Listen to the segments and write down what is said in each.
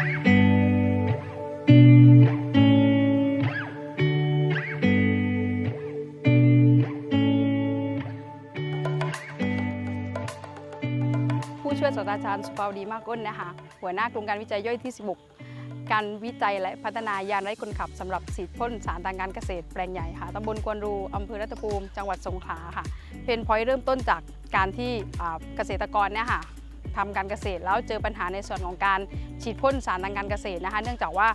ผู้ช่วยศาสตราจารย์สุภาวดีมากก้นนะคะ หัวหน้าโครงการวิจัยย่อยที่ 16 การวิจัยและพัฒนายานไร้คนขับสำหรับสีดพ่นสารทางการเกษตรแปลงใหญ่ค่ะตำบลกวนรูอำเภอรัตภูมิ จังหวัดสงขลาค่ะ เป็นพอยต์เริ่มต้นจากการที่อ่าเกษตรกรเนี่ยค่ะ ทำการเกษตร แล้วเจอปัญหาในส่วนของการฉีดพ่นสารทางการเกษตรนะคะ เนื่องจากว่า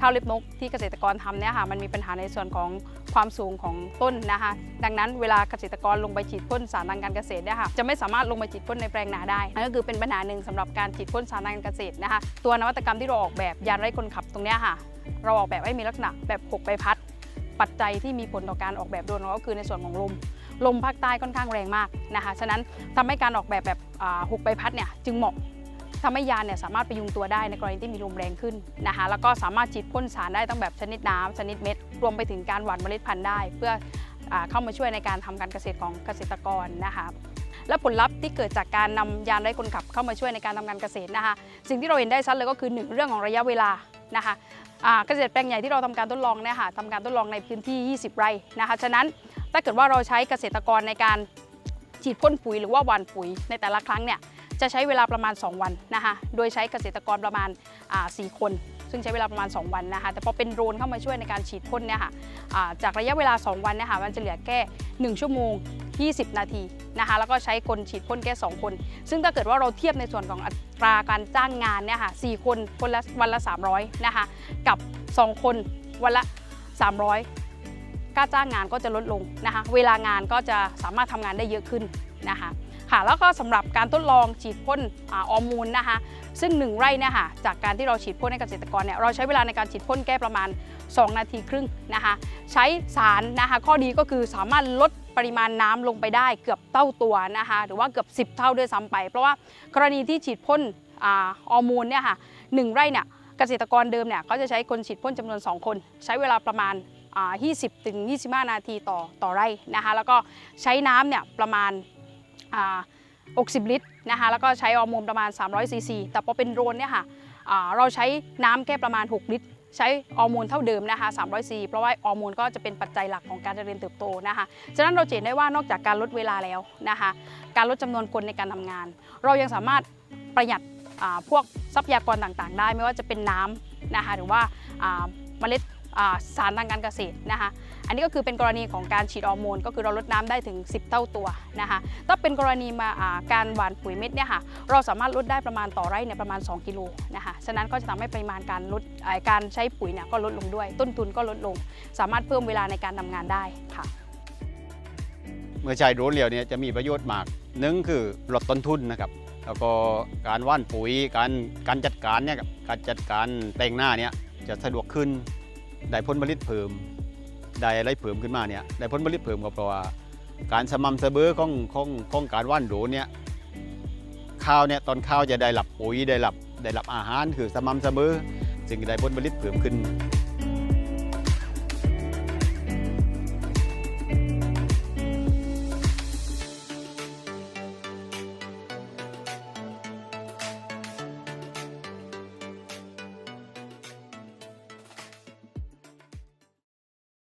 ข้าวเล็บนกที่เกษตรกรทำเนี่ยค่ะมันมีปัญหาในส่วนของความสูงของต้นนะคะ ดังนั้นเวลาเกษตรกรลงไปฉีดพ่นสารทางการเกษตรเนี่ยค่ะจะไม่สามารถลงไปฉีดพ่นในแปลงนาได้นั่นก็คือเป็นปัญหาหนึ่งสำหรับการฉีดพ่นสารทางการเกษตรนะคะ ตัวนวัตกรรมที่เราออกแบบยานไร้คนขับตรงเนี้ยค่ะ เราออกแบบให้มีลักษณะแบบหกใบพัด ปัจจัยที่มีผลต่อการออกแบบโดยรวมก็คือในส่วนของลม ลมภาคใต้ค่อนข้างแรงมากนะคะ ฉะนั้นทำให้การออกแบบแบบอ่าหกใบพัดเนี่ยจึงเหมาะทำให้ยานเนี่ยสามารถไปยุงตัวได้ในกรณีที่มีลมแรงขึ้นนะคะ แล้วก็สามารถฉีดพ่นสารได้ตั้งแบบชนิดน้ำชนิดเม็ด รวมไปถึงการหว่านเมล็ดพันธุ์ได้ เพื่ออเข้ามาช่วยในการทำการเกษตรของเกษตรกรนะคะและผลลัพธ์ที่เกิดจากการนำยานไร้คนขับเข้ามาช่วยในการทำการเกษตรนะคะ สิ่งที่เราเห็นได้ชัดเลยก็คือหนึ่งเรื่องของระยะเวลานะคะเกษตรแปลงใหญ่ที่เราทำการทดลองเนี่ยค่ะทำการทดลองในพื้นที่ 20 ไร่นะคะ ฉะนั้น ถ้าเกิดว่าเราใช้เกษตรกรในการฉีดพ่นปุ๋ยหรือว่าหว่านปุ๋ยในแต่ละครั้งเนี่ยจะใช้เวลาประมาณ 2 วันนะคะ โดยใช้เกษตรกรประมาณอ่า4คน ซึ่งใช้เวลาประมาณ 2 วันนะคะ แต่พอเป็นโดรนเข้ามาช่วยในการฉีดพ่นเนี่ยค่ะจากระยะเวลา 2 วันเนี่ยค่ะมันจะเหลือแค่ 1 ชั่วโมง 20 นาทีนะคะ แล้วก็ใช้คนฉีดพ่นแค่ 2 คน ซึ่งถ้าเกิดว่าเราเทียบในส่วนของอัตราการจ้างงานเนี่ยค่ะ4คนคนละวันละ 300 นะคะ กับ 2 คนวันละ 300 ค่าจ้างงานก็จะลดลงนะคะ เวลางานก็จะสามารถทำงานได้เยอะขึ้นนะคะค่ะแล้วก็สำหรับการทดลองฉีดพ่นออมูลนะคะซึ่ง 1 ไร่เนี่ยค่ะจากการที่เราฉีดพ่นให้เกษตรกรเนี่ยเราใช้เวลาในการฉีดพ่นแก้ประมาณ 2 นาทีครึ่งนะคะใช้สารนะคะข้อดีก็คือสามารถลดปริมาณน้ำลงไปได้เกือบเท่าตัวนะคะหรือว่าเกือบ 10 เท่าด้วยซ้ำไป เพราะว่ากรณีที่ฉีดพ่นออมูลเนี่ยค่ะหนึ่งไร่เนี่ยเกษตรกรเดิมเนี่ยก็จะใช้คนฉีดพ่นจำนวน 2 คน ใช้เวลาประมาณ 20ถึง25 นาทีต่อต่อไร่นะคะแล้วก็ใช้น้ำเนี่ยประมาณ60 ลิตรนะคะแล้วก็ใช้ออร์โมูลประมาณ 300 ซีซี แต่พอเป็นโดรนเนี่ยค่ะเราใช้น้ำแค่ประมาณ 6 ลิตร ใช้ออร์โมูลเท่าเดิมนะคะ300ซีเพราะว่าออร์โมูลก็จะเป็นปัจจัยหลักของการเจริญเติบโตนะคะฉะนั้นเราเห็นได้ว่านอกจากการลดเวลาแล้วนะคะการลดจำนวนคนในการทำงาน เรายังสามารถประหยัดพวกทรัพยากรต่างๆ ได้ไม่ว่าจะเป็นน้ำนะคะหรือว่าาเมล็ด สารทางการเกษตรนะคะอันนี้ก็คือเป็นกรณีของการฉีดฮอร์โมนก็คือเราลดน้ำได้ถึง 10 เท่าตัวนะคะถ้าเป็นกรณีมาการหว่านปุ๋ยเม็ดเนี่ยค่ะเราสามารถลดได้ประมาณต่อไร่เนี่ยประมาณ 2 กิโลนะคะฉะนั้นก็จะทำให้ปริมาณการลดการใช้ปุ๋ยเนี่ยก็ลดลงด้วย ต้นทุนก็ลดลง สามารถเพิ่มเวลาในการทำงานได้ค่ะ เมื่อใช้โดรนแล้วเนี่ยจะมีประโยชน์มากหนึ่งคือลดต้นทุนนะครับแล้วก็การว่านปุ๋ยการการจัดการเนี่ยการจัดการแปลงหน้าเนี่ยจะสะดวกขึ้น ได้ผลผลิตเพิ่มได้อะไรเพิ่มขึ้นมาเนี่ยได้ผลผลิตเพิ่มก็เพราะว่าการสม่ำเสมอของของของการว่านโดรเนี่ยข้าวเนี่ยตอนข้าวจะได้หลับปุ๋ยได้หลับได้หลับอาหารคือสม่ำเสมอจึงได้ผลผลิตเพิ่มขึ้น